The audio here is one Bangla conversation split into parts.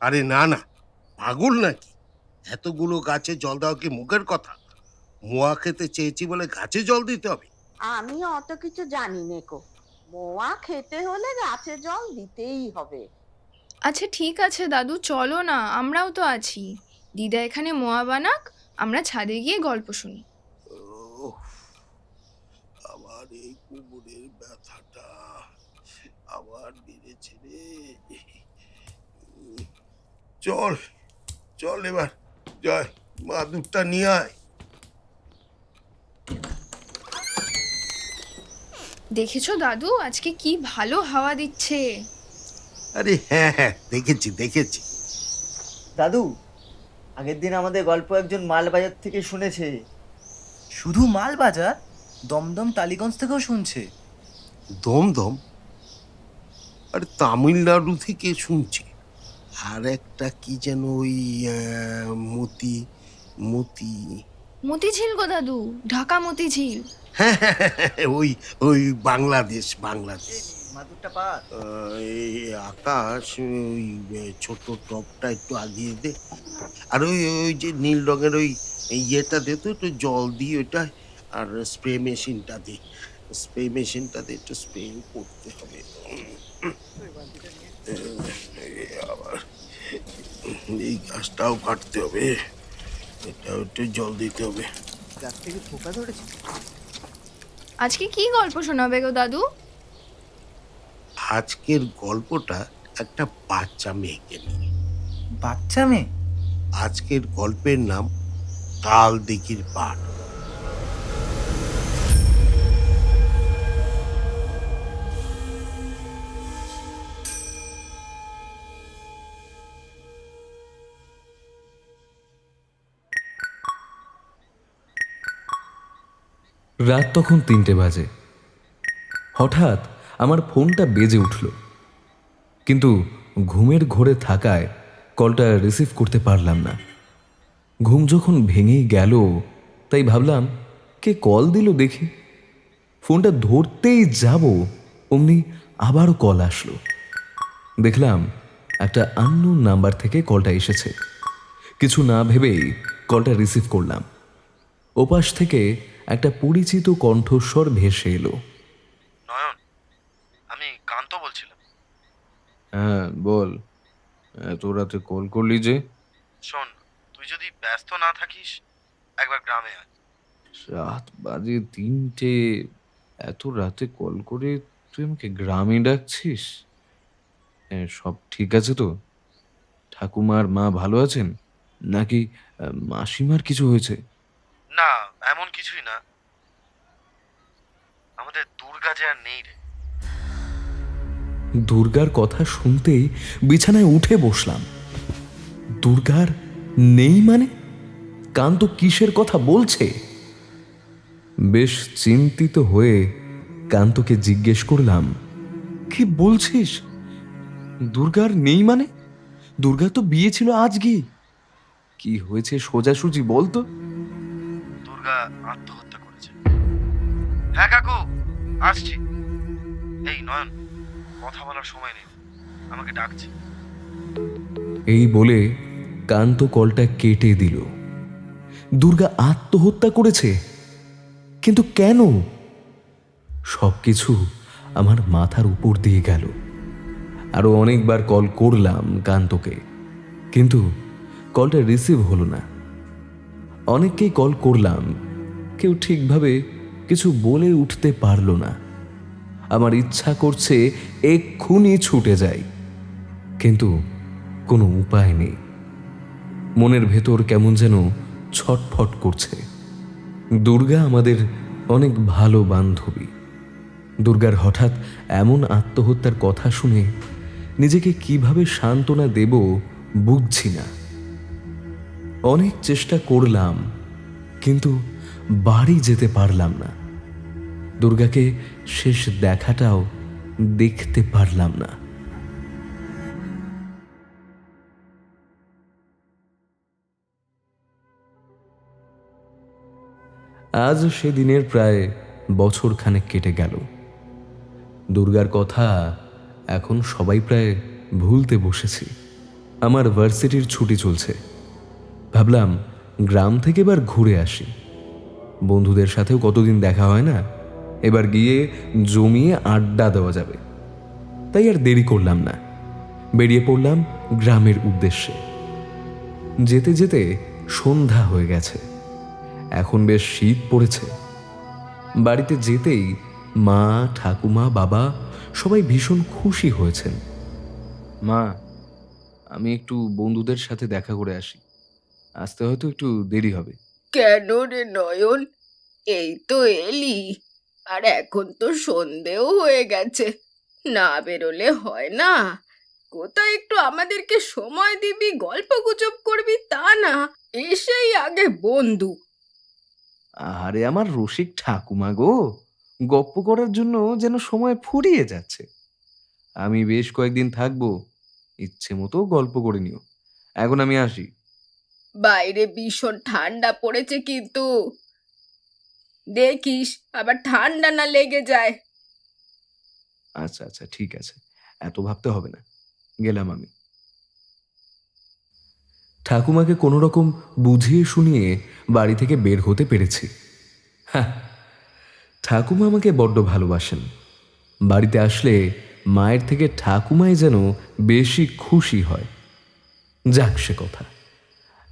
আরে না না পাগল নাকি? এতগুলো গাছে জল দেওয়া কি মুখের কথা? মোয়া খেতে চেয়েছি বলে গাছে জল দিতে হবে। আমি অত কিছু জানি নেকো মোয়া খেতে হলে গাছে জল দিতেই হবে। আচ্ছা ঠিক আছে দাদু চলো না আমরাও তো আছি। দিদা এখানে মোয়া বানাক আমরা ছাদে গিয়ে গল্প শুনি। আবার এই কোমরের ব্যথাটা আবার বেড়েছে রে। চল চল এবার জয়। মা দুধটা নিয়ে আয়। দেখেছ দাদু? আজকে কি ভালো হাওয়া দিচ্ছে। আরে হ্যাঁ হ্যাঁ দেখেছি দেখেছি। দাদু আগের দিন আমাদের গল্প একজন মালবাজার থেকে শুনেছে। শুধু মাল বাজার দমদম টালিগঞ্জ থেকেও শুনছে। দমদম? আরে তামিলনাড়ু থেকে শুনছি। আর একটা কি যেন ওই আহ, মতি মতি মতিঝিল গো দাদু ঢাকা মতিঝিল হ্যাঁ হ্যাঁ, হ্যাঁ, হ্যাঁ, ওই ওই বাংলাদেশ বাংলাদেশ মাদুরটা পাত আহ, এই আকাশ ওই আহ, ছোট টপটা একটু আগিয়ে দে আর ওই ওই যে নীল রঙের ওই ইয়েটা দে তো একটু জল দিয়ে ওটা আর স্প্রে মেশিনটা দে স্প্রে মেশিনটা দিয়ে একটু স্প্রে করতে হবে এই গাছটাও কাটতে হবে। এটাও একটু জল দিতে হবে। গাছ থেকে পোকা ধরেছে? আজকে কি গল্প শোনাবে গো দাদু? আজকের গল্পটা একটা বাচ্চা মেয়েকে নিয়ে। বাচ্চা মেয়ে? আজকের গল্পের নাম কাল দিঘির পাড় রাত তখন তিনটে বাজে। হঠাৎ আমার ফোনটা বেজে উঠল। কিন্তু ঘুমের ঘোরে থাকায় কলটা রিসিভ করতে পারলাম না। ঘুম যখন ভেঙেই গেল, তাই ভাবলাম, কে কল দিল দেখি। ফোনটা ধরতেই যাব, অমনি আবারও কল আসলো। দেখলাম একটা আননোন নাম্বার থেকে কলটা এসেছে। কিছু না ভেবেই কলটা রিসিভ করলাম। ওপাশ থেকে একটা পরিচিত কণ্ঠস্বর ভেসে এলো। নয়ন আমি কান্ত বলছিলাম। হ্যাঁ বল। এত রাতে কল করলি যে? শোন তুই যদি ব্যস্ত না থাকিস একবার গ্রামে আয়। রাত বাজে তিনটে। এত রাতে কল করে তুই আমাকে গ্রামে ডাকছিস? হ্যাঁ, সব ঠিক আছে তো? ঠাকুমার মা ভালো আছেন? নাকি মাসিমার কিছু হয়েছে? না, এমন কিছুই না। আমাদের দুর্গা যে আর নেই রে। দুর্গার কথা শুনতেই বিছানায় উঠে বসলাম। দুর্গার নেই মানে? কান্ত কিসের কথা বলছে? বেশ চিন্তিত হয়ে কান্তকে জিজ্ঞেস করলাম, কি বলছিস? দুর্গার নেই মানে? দুর্গা তো বিয়ে ছিল আজকে কি হয়েছে সোজাসুজি বলতো? দুর্গা আত্মহত্যা করেছে। হ্যাঁ কাকু, আসছি। এই, নয়ন, কথা বলার সময় নেই। আমাকে ডাকছে। এই বলে কান্ত কলটা কেটে দিল। দুর্গা আত্মহত্যা করেছে? কিন্তু কেন? সবকিছু আমার মাথার উপর দিয়ে গেল। আরও অনেকবার কল করলাম কান্তকে। কিন্তু কলটা রিসিভ হলো না। অনেককেই কল করলাম। কেউ ঠিকভাবে কিছু বলে উঠতে পারল না। আমার ইচ্ছা করছে এক্ষুনি ছুটে যাই। কিন্তু কোনো উপায় নেই। মনের ভেতর কেমন যেন ছটফট করছে। দুর্গা আমাদের অনেক ভালো বান্ধবী। দুর্গার হঠাৎ এমন আত্মহত্যার কথা শুনে নিজেকে কীভাবে সান্ত্বনা দেব বুঝছি না। অনেক চেষ্টা করলাম, কিন্তু বাড়ি যেতে পারলাম না। দুর্গাকে শেষ দেখাটাও দেখতে পারলাম না। আজ সেদিনের প্রায় বছর খানেক কেটে গেল। দুর্গার কথা এখন সবাই প্রায় ভুলতে বসেছি। আমার ভার্সিটির ছুটি চলছে। ভাবলাম, গ্রাম থেকে এবার ঘুরে আসি। বন্ধুদের সাথেও কতদিন দেখা হয় না? এবার গিয়ে জমিয়ে আড্ডা দেওয়া যাবে। তাই আর দেরি করলাম না। বেরিয়ে পড়লাম গ্রামের উদ্দেশ্যে। যেতে যেতে সন্ধ্যা হয়ে গেছে। এখন বেশ শীত পড়েছে। বাড়িতে যেতেই মা, ঠাকুমা, বাবা সবাই ভীষণ খুশি হয়েছেন। মা, আমি একটু বন্ধুদের সাথে দেখা করে আসি। আসতে হয়তো একটু দেরি হবে। কেন রে নয়ন? এই তো এলি। আর এখন তো সন্ধেও হয়ে গেছে। না বেরোলে হয় না। কোথায় একটু আমাদেরকে সময় দিবি গল্প গুজব করবি তা না। এসেই আগে বন্ধু। আরে আমার রসিক ঠাকুমা গো। গপ্প করার জন্য যেন সময় ফুরিয়ে যাচ্ছে। আমি বেশ কয়েকদিন থাকব। ইচ্ছে মতো গল্প করে নিও। এখন আমি আসি। বাইরে ভীষণ ঠান্ডা পড়েছে কিন্তু। দেখিস, আবার ঠান্ডা না লেগে যায়। আচ্ছা আচ্ছা ঠিক আছে। এত ভাবতে হবে না। গেলাম আমি। ঠাকুমাকে কোনো রকম বুঝিয়ে শুনিয়ে বাড়ি থেকে বের হতে পেরেছি। হ্যাঁ ঠাকুমা আমাকে বড্ড ভালোবাসেন। বাড়িতে আসলে মায়ের থেকে ঠাকুমাই যেন বেশি খুশি হয়। যাক সে কথা।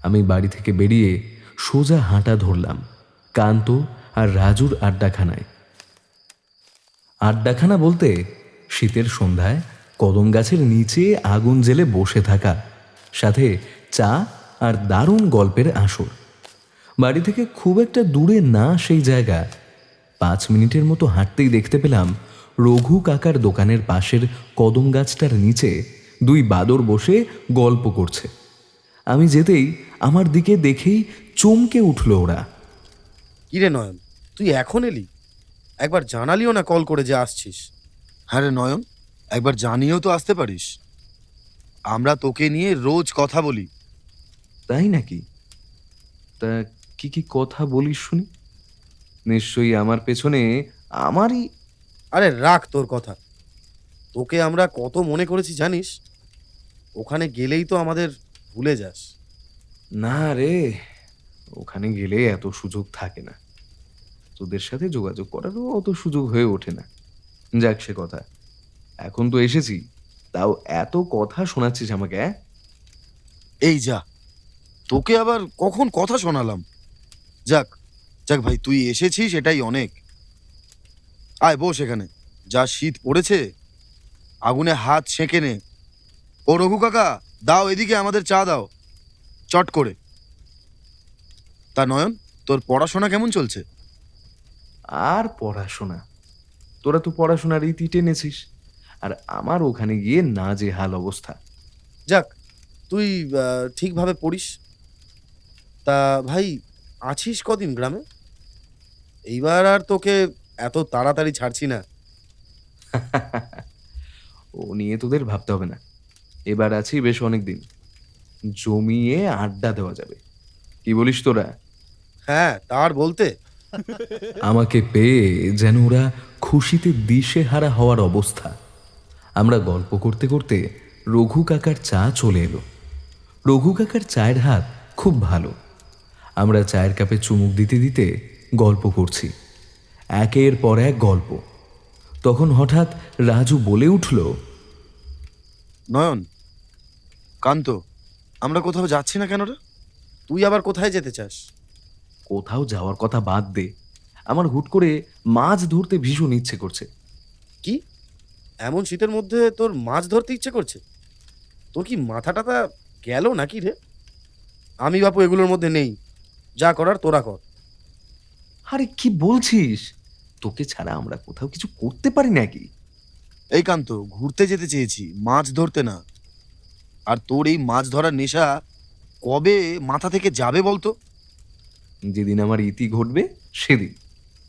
আমি বাড়ি থেকে বেরিয়ে সোজা হাঁটা ধরলাম কান্ত আর রাজুর আড্ডাখানায়। আড্ডাখানা বলতে শীতের সন্ধ্যায় কদম গাছের নিচে আগুন জেলে বসে থাকা, সাথে চা আর দারুণ গল্পের আসর। বাড়ি থেকে খুব একটা দূরে না সেই জায়গা। পাঁচ মিনিটের মতো হাঁটতেই দেখতে পেলাম রঘু কাকার দোকানের পাশের কদম গাছটার নিচে দুই বাদর বসে গল্প করছে। আমি যেতেই আমার দিকে দেখেই চমকে উঠল ওরা। কিরে নয়ন তুই এখন এলি? একবার জানালিও না কল করে যে আসছিস। হ্যাঁ রে নয়ন একবার জানিয়েও তো আসতে পারিস। আমরা তোকে নিয়ে রোজ কথা বলি। তাই নাকি? তা কি কি কথা বলিস শুনি? নিশ্চয়ই আমার পেছনে আমারই আরে রাখ তোর কথা। তোকে আমরা কত মনে করেছি জানিস? ওখানে গেলেই তো আমাদের ভুলে যাস। না রে ওখানে গেলে এত সুযোগ থাকে না। তোদের সাথে যোগাযোগ করারও অত সুযোগ হয়ে ওঠে না। যাক সে কথা। এখন তো এসেছি। তাও এত কথা শোনাচ্ছিস আমাকে? এই যা। তোকে আবার কখন কথা শোনালাম? যাক যাক ভাই তুই এসেছিস এটাই অনেক। আয় বস এখানে। যা শীত পড়েছে আগুনে হাত সেঁকে নে। ও রঘু কাকা দাও এদিকে আমাদের চা দাও। চট করে। তা নয়ন তোর পড়াশোনা কেমন চলছে? আর পড়াশোনা। তোরা তো পড়াশোনার রীতি টেনেছিস। আর আমার ওখানে গিয়ে না যে হাল অবস্থা। যাক তুই ঠিকভাবে পড়িস। তা ভাই আছিস কদিন গ্রামে? এইবার আর তোকে এত তাড়াতাড়ি ছাড়ছি না। ও নিয়ে তোদের ভাবতে হবে না। এবার আছি বেশ অনেক দিন জমিয়ে আড্ডা দেওয়া যাবে। কি বলিস তোরা? হ্যাঁ তার বলতে। আমাকে পেয়ে যেন ওরা খুশিতে দিশে হারা হওয়ার অবস্থা। আমরা গল্প করতে করতে রঘু কাকার চা চলে এলো। রঘু কাকার চায়ের হাত খুব ভালো। আমরা চায়ের কাপে চুমুক দিতে দিতে গল্প করছি। একের পর এক গল্প। তখন হঠাৎ রাজু বলে উঠল নয়ন কান্ত আমরা কোথাও যাচ্ছি না কেন রে? তুই আবার কোথায় যেতে চাস? কোথাও যাওয়ার কথা বাদ দে। আমার হুট করে মাছ ধরতে ভীষণ ইচ্ছে করছে। কি? এমন শীতের মধ্যে তোর মাছ ধরতে ইচ্ছে করছে? তোর কি মাথা টাথা গেল নাকি রে? আমি বাপু এগুলোর মধ্যে নেই। যা করার তোরা কর। আরে কি বলছিস? তোকে ছাড়া আমরা কোথাও কিছু করতে পারি নাকি? এই কান্ত ঘুরতে যেতে চেয়েছি মাছ ধরতে না। আর তোর এই মাছ ধরার নেশা কবে মাথা থেকে যাবে বলতো? যেদিন আমার ইতি ঘটবে সেদিন।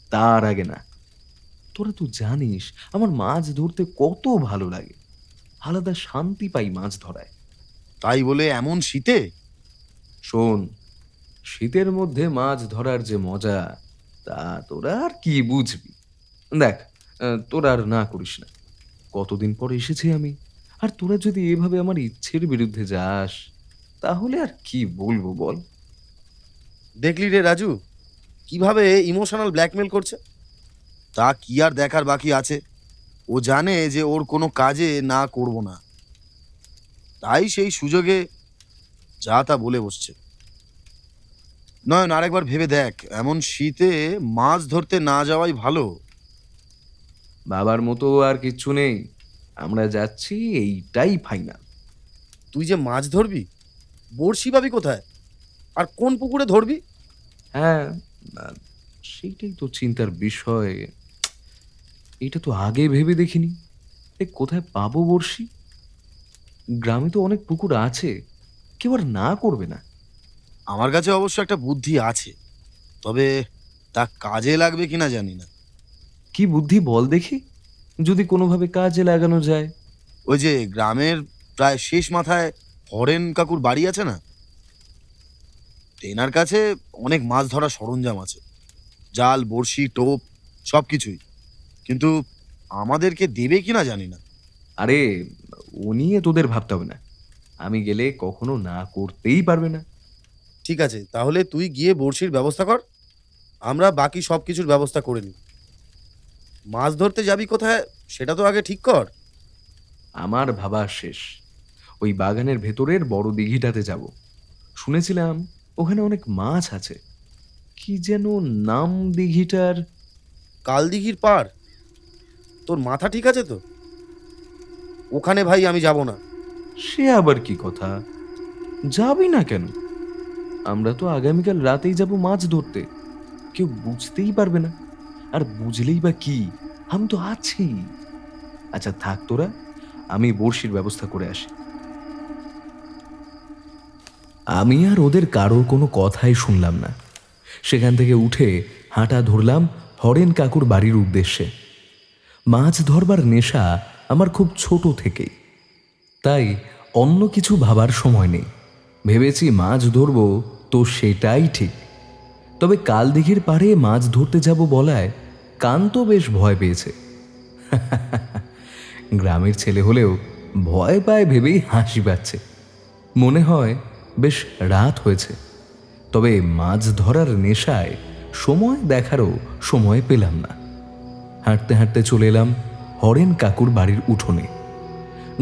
তার আগে না। তোরা তো জানিস আমার মাছ ধরতে কত ভালো লাগে। আলাদা শান্তি পাই মাছ ধরায়। তাই বলে এমন শীতে? শোন শীতের মধ্যে মাছ ধরার যে মজা তা তোরা আর কি বুঝবি? দেখ তোরা আর না করিস না। কতদিন পর এসেছি আমি? আর তোরা যদি এভাবে আমার ইচ্ছের বিরুদ্ধে যাস, তাহলে আর কি বলব বল? দেখলি রে রাজু, কীভাবে ইমোশনাল ব্ল্যাকমেল করছে? তা কি আর দেখার বাকি আছে? ও জানে যে ওর কোনো কাজে না করব না। তাই সেই সুযোগে যা তা বলে বসছে। নয়ন, আরেকবার ভেবে দেখ, এমন শীতে মাছ ধরতে না যাওয়াই ভালো। বাবার মতো আর কিচ্ছু নেই। আমরা যাচ্ছি এইটাই ফাইনাল তুই যে মাছ ধরবি? বড়শি পাবি কোথায়? আর কোন পুকুরে ধরবি? হ্যাঁ সেইটাই তো চিন্তার বিষয়। এটা তো আগে ভেবে দেখিনি। এ কোথায় পাবো বড়শি? গ্রামে তো অনেক পুকুর আছে। কেউ আর না করবে না। আমার কাছে অবশ্য একটা বুদ্ধি আছে। তবে তা কাজে লাগবে কিনা জানি না। কি বুদ্ধি বল দেখি? যদি কোনোভাবে কাজে লাগানো যায়। ওই যে গ্রামের প্রায় শেষ মাথায় হরেন কাকুর বাড়ি আছে না? তেনার কাছে অনেক মাছ ধরার সরঞ্জাম আছে। জাল বড়শি টোপ সব কিছুই কিন্তু আমাদেরকে দেবে কিনা জানি না। আরে ও নিয়ে তোদের ভাবতে হবে না। আমি গেলে কখনো না করতেই পারবে না। ঠিক আছে তাহলে তুই গিয়ে বড়শির ব্যবস্থা কর। আমরা বাকি সব কিছুর ব্যবস্থা করে নিই। মাছ ধরতে যাবি কোথায়? সেটা তো আগে ঠিক কর। আমার ভাবা শেষ। ওই বাগানের ভেতরের বড় দিঘিটাতে যাব। শুনেছিলাম ওখানে অনেক মাছ আছে। কি যেন নাম দিঘিটার? কালদিঘির পার। তোর মাথা ঠিক আছে তো? ওখানে ভাই আমি যাব না। সে আবার কি কথা? যাবি না কেন? আমরা তো আগামীকাল রাতেই যাব মাছ ধরতে। কেউ বুঝতেই পারবে না। আর বুঝলেই বা কি? আমি তো আছি। আচ্ছা থাক তোরা, আমি বড়শির ব্যবস্থা করে আসি। আমি আর ওদের কারোর কোনো কথাই শুনলাম না। সেখান থেকে উঠে হাঁটা ধরলাম হরেন কাকুর বাড়ির উদ্দেশ্যে। মাছ ধরবার নেশা আমার খুব ছোট থেকেই। তাই অন্য কিছু ভাবার সময় নেই। ভেবেছি মাছ ধরবো, তো সেটাই ঠিক। তবে কাল দিঘির পাড়ে মাছ ধরতে যাব বলায় কান্ত বেশ ভয় পেয়েছে। গ্রামের ছেলে হলেও ভয় পায় ভেবেই হাসি পাচ্ছে। মনে হয় বেশ রাত হয়েছে। তবে মাছ ধরার নেশায় সময় দেখারও সময় পেলাম না। হাঁটতে হাঁটতে চলে এলাম হরেন কাকুর বাড়ির উঠোনে।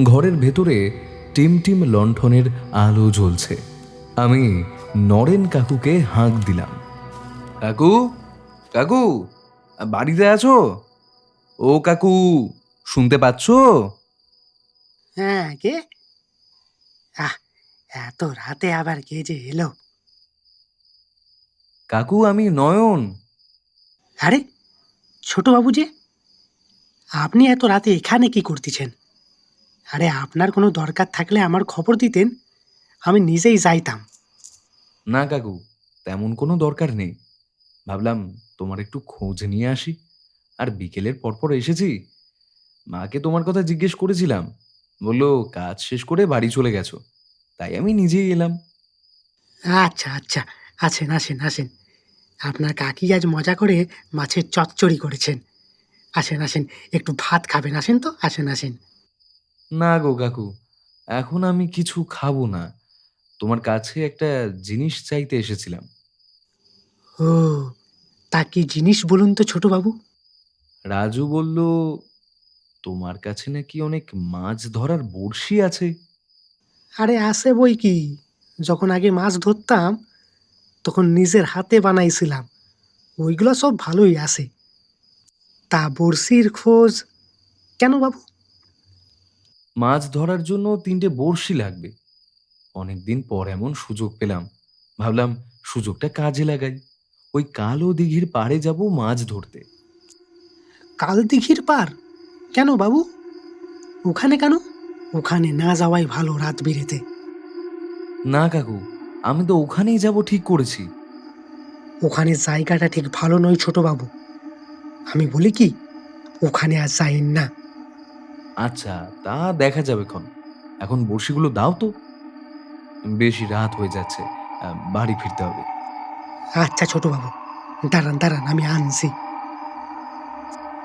ঘরের ভেতরে টিমটিম লণ্ঠনের আলো জ্বলছে। আমি নরেন কাকুকে হাঁক দিলাম। কাকু কাকু বাড়িতে আছো? ও কাকু শুনতে পাচ্ছ? হ্যাঁ কে? আহ এত রাতে আবার কে যে এলো? কাকু আমি নয়ন। আরে ছোট বাবু যে আপনি এত রাতে এখানে কি করতেছেন? আরে আপনার কোনো দরকার থাকলে আমার খবর দিতেন আমি নিজেই যাইতাম। না কাকু তেমন কোনো দরকার নেই। ভাবলাম তোমার একটু খোঁজ নিয়ে আসি। আর বিকেলের পরপর এসেছি। মাকে তোমার কথা জিজ্ঞেস করেছিলাম। বলল কাজ শেষ করে বাড়ি চলে গেছো। তাই আমি নিজেই এলাম। আচ্ছা আচ্ছা। আসেন আসেন আসেন। আপনার কাকি আজ মজা করে মাছের চচ্চড়ি করেছেন। আসেন আসেন। একটু ভাত খাবেন। আসেন তো? আসেন আসেন। না গো কাকু এখন আমি কিছু খাব না। তোমার কাছে একটা জিনিস চাইতে এসেছিলাম। ও তা কি জিনিস বলুন তো ছোট বাবু? রাজু বলল তোমার কাছে নাকি অনেক মাছ ধরার বড়শি আছে। আরে আসে বই কি? যখন আগে মাছ ধরতাম তখন নিজের হাতে বানাইছিলাম। ওইগুলো সব ভালোই আসে তা বড়শির খোঁজ কেন বাবু? মাছ ধরার জন্য তিনটে বড়শি লাগবে। অনেকদিন পর এমন সুযোগ পেলাম। ভাবলাম সুযোগটা কাজে লাগাই। ওই কালো দিঘির পাড়ে যাব মাছ ধরতে। কাল দিঘির পার কেন বাবু? ওখানে কেন? ওখানে না যাওয়াই ভালো রাত বিরেতে। না কাকু আমি তো ওখানেই যাব ঠিক করেছি। ওখানে জায়গাটা ঠিক ভালো নয় ছোট বাবু। আমি বলি কি ওখানে আর যাইন না। আচ্ছা তা দেখা যাবে ক্ষণ এখন বড়শিগুলো দাও তো। বেশি রাত হয়ে যাচ্ছে বাড়ি ফিরতে হবে। আচ্ছা ছোট বাবু। দাঁড়ান দাঁড়ান, আমি আনছি।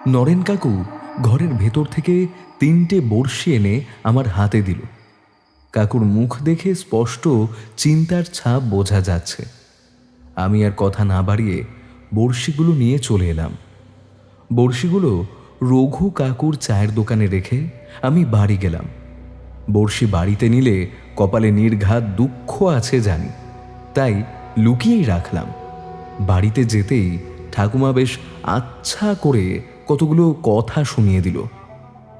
নরেন কাকু ঘরের ভেতর থেকে তিনটে বড়শি এনে আমার হাতে দিল। কাকুর মুখ দেখে স্পষ্ট চিন্তার ছাপ বোঝা যাচ্ছে। আমি আর কথা না বাড়িয়ে বড়শিগুলো নিয়ে চলে এলাম। বড়শিগুলো রঘু কাকুর চায়ের দোকানে রেখে আমি বাড়ি গেলাম। বড়শি বাড়িতে নিলে কপালে নির্ঘাত দুঃখ আছে জানি। তাই লুকিয়েই রাখলাম। বাড়িতে যেতেই ঠাকুমা বেশ আচ্ছা করে কতগুলো কথা শুনিয়ে দিল।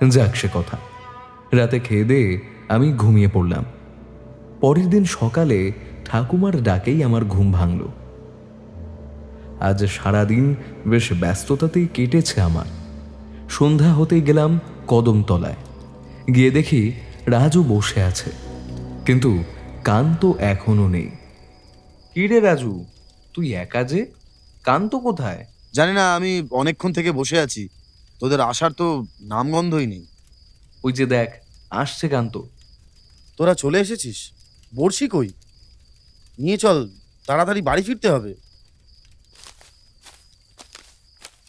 যাক সে কথা। রাতে খেয়ে দিয়ে আমি ঘুমিয়ে পড়লাম। পরের দিন সকালে ঠাকুমার ডাকেই আমার ঘুম ভাঙল। আজ সারাদিন বেশ ব্যস্ততাতেই কেটেছে আমার। সন্ধ্যা হতেই গেলাম কদমতলায়। গিয়ে দেখি রাজু বসে আছে। কিন্তু কান তো এখনও নেই। কি রে রাজু? তুই একা যে? কান্ত কোথায়? জানি না আমি অনেকক্ষণ থেকে বসে আছি। তোদের আসার তো নামগন্ধই নেই। ওই যে দেখ আসছে কান্ত। তোরা চলে এসেছিস? বড়শি কই? নিয়ে চল তাড়াতাড়ি বাড়ি ফিরতে হবে।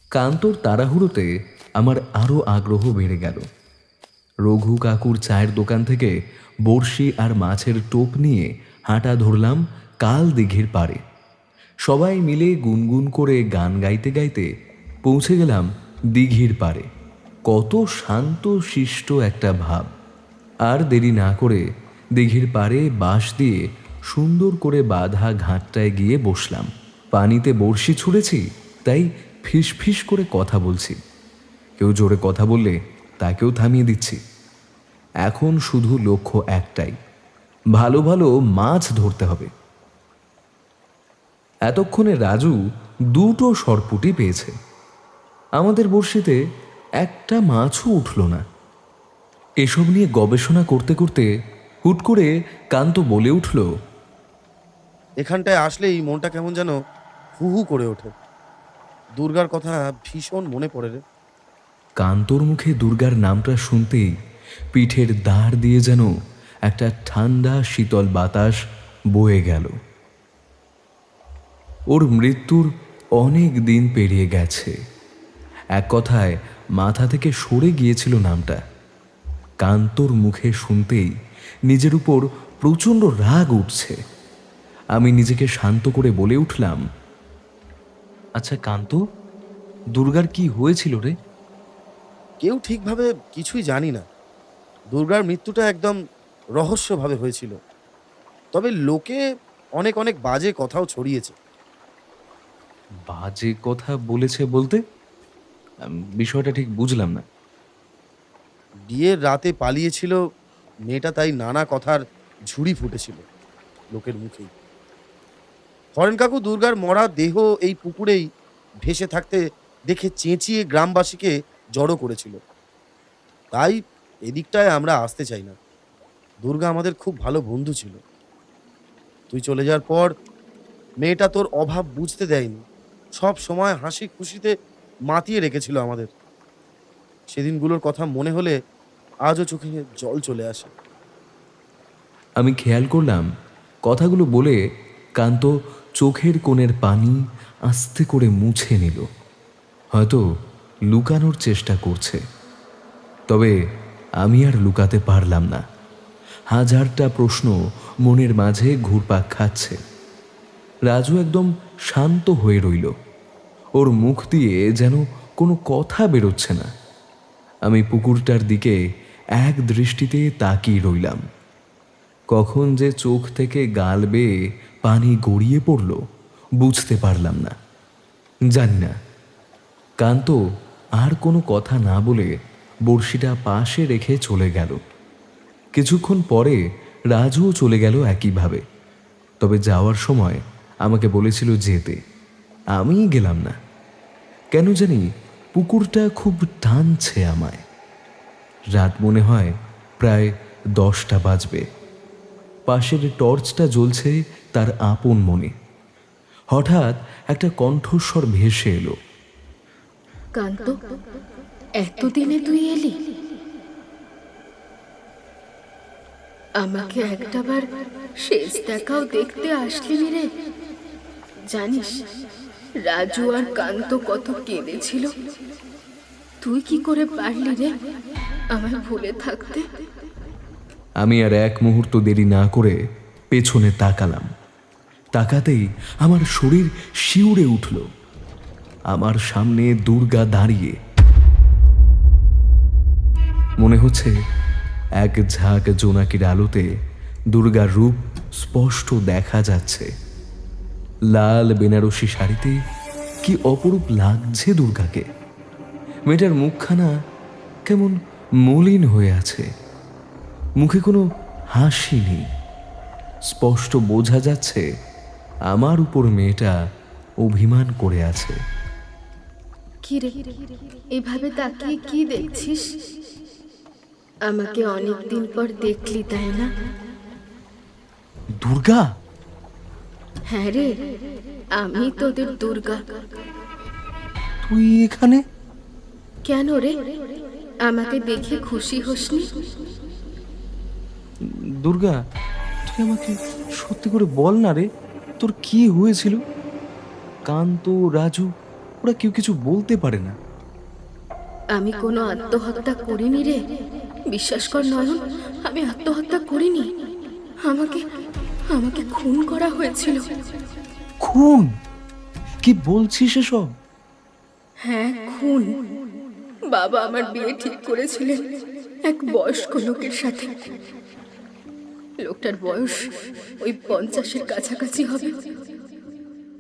কান্তর তাড়াহুড়োতে আমার আরও আগ্রহ বেড়ে গেল। রঘু কাকুর চায়ের দোকান থেকে বড়শি আর মাছের টোপ নিয়ে হাঁটা ধরলাম কাল দিঘির পাড়ে সবাই মিলে গুনগুন করে গান গাইতে গাইতে পৌঁছে গেলাম দিঘির পাড়ে কত শান্ত, শিষ্ট একটা ভাব। আর দেরি না করে দিঘির পাড়ে বাঁশ দিয়ে সুন্দর করে বাঁধা ঘাটটায় গিয়ে বসলাম। পানিতে বড়শি ছুঁড়েছি, তাই ফিস ফিস করে কথা বলছি। কেউ জোরে কথা বললে তাকেও থামিয়ে দিচ্ছি। এখন শুধু লক্ষ্য একটাই, ভালো ভালো মাছ ধরতে হবে। এতক্ষণে রাজু দুটো সরপুটি পেয়েছে। আমাদের বড়শিতে একটা মাছও উঠল না। এসব নিয়ে গবেষণা করতে করতে হুট করে কান্ত বলে উঠল এখানটায় আসলেই মনটা কেমন যেন হু হু করে ওঠে। দুর্গার কথা ভীষণ মনে পড়ে রে। কান্তর মুখে দুর্গার নামটা শুনতেই পিঠের দাঁড় দিয়ে যেন একটা ঠান্ডা শীতল বাতাস বয়ে গেল। ওর মৃত্যুর অনেক দিন পেরিয়ে গেছে। এক কথায় মাথা থেকে সরে গিয়েছিল নামটা। কান্তর মুখে শুনতেই নিজের উপর প্রচণ্ড রাগ উঠছে। আমি নিজেকে শান্ত করে বলে উঠলাম আচ্ছা কান্ত, দুর্গার কি হয়েছিল রে? কেউ ঠিকভাবে কিছুই জানি না। দুর্গার মৃত্যুটা একদম রহস্যভাবে হয়েছিল। তবে লোকে অনেক অনেক বাজে কথাও ছড়িয়েছে। বাজে কথা বলেছে বলতে? বিষয়টা ঠিক বুঝলাম না। বিয়ের রাতে পালিয়েছিল, মেয়েটা তাই নানা কথার ঝুড়ি ফুটেছিল লোকের মুখেই। হরেন কাকু দুর্গার মরা দেহ এই পুকুরেই ভেসে থাকতে দেখে চেঁচিয়ে গ্রামবাসীকে জড়ো করেছিল। তাই এদিকটায় আমরা আসতে চাই না। দুর্গা আমাদের খুব ভালো বন্ধু ছিল। তুই চলে যাওয়ার পর মেয়েটা তোর অভাব বুঝতে দেয়নি। সব সময় হাসি খুশিতে মাতিয়ে রেখেছিল আমাদের। সেদিনগুলোর কথা মনে হলে আজও চোখে জল চলে আসে। আমি খেয়াল করলাম, কথাগুলো বলে কান্ত চোখের কোণের পানি আস্তে করে মুছে নিল। হয়তো লুকানোর চেষ্টা করছে। তবে আমি আর লুকাতে পারলাম না। হাজারটা প্রশ্ন মনের মাঝে ঘুরপাক খাচ্ছে। রাজু একদম শান্ত হয়ে রইল। ওর মুখ দিয়ে যেন কোনো কথা বেরোচ্ছে না। আমি পুকুরটার দিকে এক দৃষ্টিতে তাকিয়ে রইলাম। কখন যে চোখ থেকে গাল বেয়ে পানি গড়িয়ে পড়ল, বুঝতে পারলাম না। জানি না। কান্ত আর কোনো কথা না বলে বড়শিটা পাশে রেখে চলে গেল। কিছুক্ষণ পরে রাজুও চলে গেল একইভাবে। তবে যাওয়ার সময় আমাকে বলেছিল যেতে। আমি গেলাম না। কেন জানি পুকুরটা খুব টানছে আমায়। রাত মনে হয় প্রায় দশটা বাজবে। পাশের টর্চটা জ্বলছে তার আপন মনে। হঠাৎ একটা কণ্ঠস্বর ভেসে এলো। কান্ত, এতদিনে তুই এলি? আমাকে একটাবার শেষ দেখাও দেখতে আসলি রে। জানিস, রাজু আর কান্ত কত কেঁদেছিল। তুই কি করে পারলি রে আমায় ভুলে থাকতে? আমি আর এক মুহূর্ত দেরি না করে পেছনে তাকালাম। তাকাতেই আমার শরীর শিউরে উঠল। আমার সামনে দুর্গা দাঁড়িয়ে। মনে হচ্ছে এক ঝাঁক জোনাকির আলোতে দুর্গার রূপ স্পষ্ট দেখা যাচ্ছে। লাল বেনারসি শাড়িতে কি অপরূপ লাগছে দুর্গাকে? মেয়েটার মুখখানা কেমন মলিন হয়ে আছে। মুখে কোনো হাসি নেই। স্পষ্ট বোঝা যাচ্ছে আমার উপর মেয়েটা অভিমান করে আছে। এভাবে তাকিয়ে কি দেখছিস? আমাকে অনেক দিন পর দেখলি তাই না? দুর্গা? হ্যাঁ রে আমি তোদের দুর্গা। তুই এখানে? কেন রে? আমাকে দেখে খুশি হসনি? দুর্গা তুই আমাকে সত্যি করে বল না রে তোর কি হয়েছিল? কান্ত রাজু ওরা কেউ কিছু বলতে পারে না। আমি কোনো আত্মহত্যা করিনি রে। বিশ্বাস কর নয়ন আমি আত্মহত্যা করিনি। আমাকে আমাকে খুন করা হয়েছিল। খুন? কি বলছিস এসব? হ্যাঁ খুন। বাবা আমার বিয়ে ঠিক করেছিলেন এক বয়স্ক লোকের সাথে। লোকটার বয়স ওই পঞ্চাশের কাছাকাছি হবে।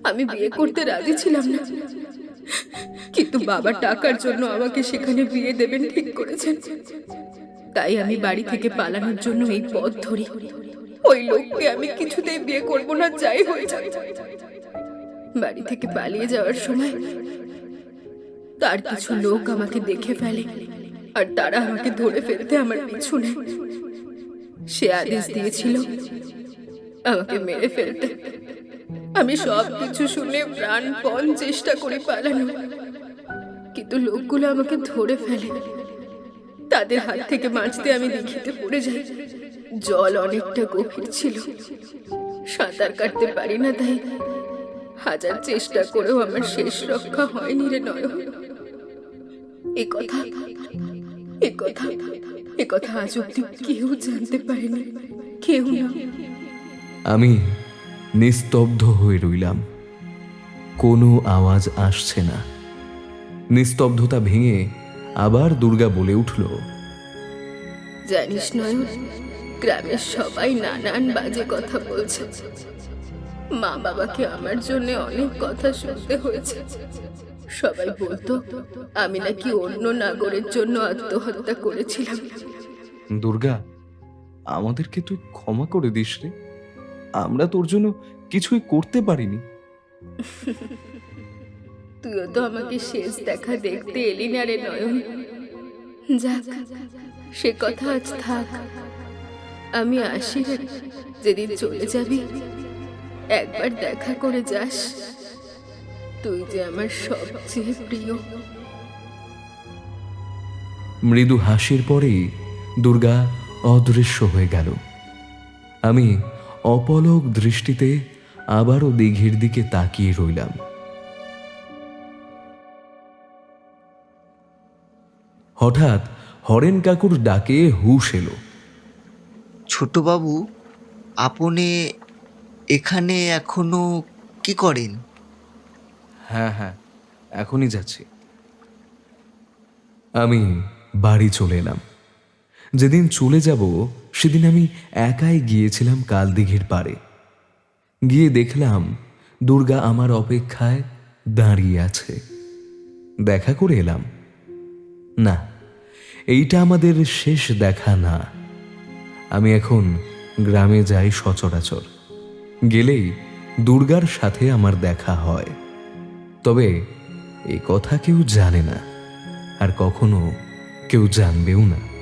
আমি বিয়ে করতে রাজি ছিলাম না। কিন্তু বাবা টাকার জন্য আমাকে সেখানে বিয়ে দেবেন ঠিক করেছেন। তাই আমি বাড়ি থেকে পালানোর জন্য এই পথ ধরি। ওই লোককে আমি কিছুতেই বিয়ে করব না, যাই হয়ে যাক বাড়ি থেকে পালিয়ে যাওয়ার সময় তার কিছু লোক আমাকে দেখে ফেলে আর তারা আমাকে ধরে ফেলতে আমার পিছু নেয় সে আদেশ দিয়েছিল আমাকে মেরে ফেলতে। আমি সব কিছু শুনে প্রাণপণ চেষ্টা করে পালানো কিন্তু লোকগুলো আমাকে ধরে ফেলে। তাদের হাত থেকে বাঁচতে আমি দিঘিতে পড়ে যাই। জল অনেকটা গভীর ছিল। সাঁতার কাটতে পারি না তাই হাজার চেষ্টা করেও আমার শেষ রক্ষা হয়নি রে নয় এ কথা এ কথা এ কথা আজ অব্দি কেউ জানতে পারেনি, কেউ না। আমি নিস্তব্ধ হয়ে রইলাম। কোনো আওয়াজ আসছে না। নিস্তব্ধতা ভেঙে আবার দুর্গা বলে উঠল জানিস নয় গ্রামের সবাই নানান বাজে কথা বলছে। মা বাবাকে আমার জন্য অনেক কথা শুনতে হয়েছে। সবাই বলতো আমি নাকি অন্য নাগরের জন্য আত্মহত্যা করেছিলাম। দুর্গা আমাদেরকে তুই ক্ষমা করে দিস রে। আমরা তোর জন্য কিছুই করতে পারিনি। তুইও তো আমাকে শেষ দেখা দেখতে এলি না রে নয়ন। যাক, সে কথা আজ থাক। আমি আসি রে, যেদিন চলে যাবি। একবার দেখা করে যাস। তুই যে আমার সবচেয়ে প্রিয়। মৃদু হাসির পরেই দুর্গা অদৃশ্য হয়ে গেল। আমি অপলক দৃষ্টিতে আবারও দিঘির দিকে তাকিয়ে রইলাম। হঠাৎ হরেন কাকুর ডাকে হুশ এলো। ছোটবাবু আপনি এখানে এখনও কি করেন? হ্যাঁ হ্যাঁ এখনই যাচ্ছি। আমি বাড়ি চলে এলাম। যেদিন চলে যাব সেদিন আমি একাই গিয়েছিলাম কালদিঘির পাড়ে। গিয়ে দেখলাম দুর্গা আমার অপেক্ষায় দাঁড়িয়ে আছে। দেখা করে এলাম। না এইটা আমাদের শেষ দেখা না। আমি এখন গ্রামে যাই সচরাচর। গেলেই দুর্গার সাথে আমার দেখা হয়। তবে এ কথা কেউ জানে না, আর কখনো কেউ জানবেও না।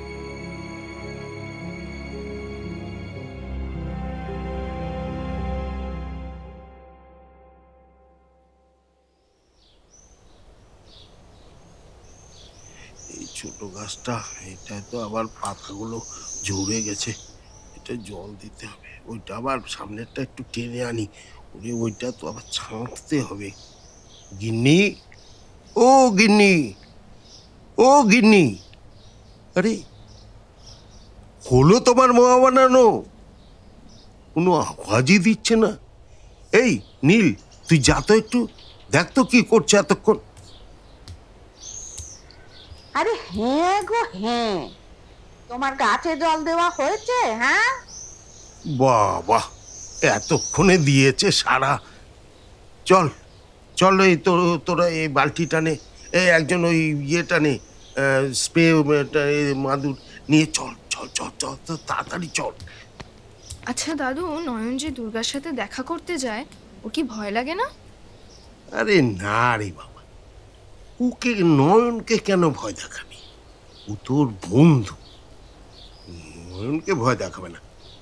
গাছটা এটা তো আবার পাতাগুলো ঝরে গেছে। এটা জল দিতে হবে। ওইটা আবার সামনেরটা একটু টেনে আনি। ওরে, ওইটা তো আবার ছাঁকতে হবে। গিন্নি? ও গিন্নি! ও গিন্নি! আরে, হলো তোমার মোয়া বানানো? কোনো আওয়াজই দিচ্ছে না। এই, নীল, তুই যা তো একটু দেখ তো কি করছে এতক্ষণ। আরে হ্যাঁ গো হ্যাঁ। তোমার গাছে জল দেওয়া হয়েছে হ্যাঁ? বাহ বাহ এতক্ষণে দিয়েছে সারা। চল চল এই তোর তোরা এই বালতিটা নে এই একজন ওই ইয়েটা নে স্প্রে মাদুর নিয়ে চল চল চল চল তো তাড়াতাড়ি চল। আচ্ছা দাদু নয়ন যে দুর্গার সাথে দেখা করতে যায় ও কি ভয় লাগে না? আরে না রে বাবা ওকে নয়নকে কেন ভয় দেখাবি? ও তোর বন্ধু। নয়নকে ভয় দেখাবে না।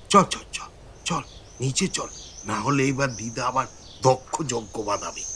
চল চল চল চল, নিচে চল। না হলে এইবার দিদা আবার দক্ষ যজ্ঞ বাঁধাবে।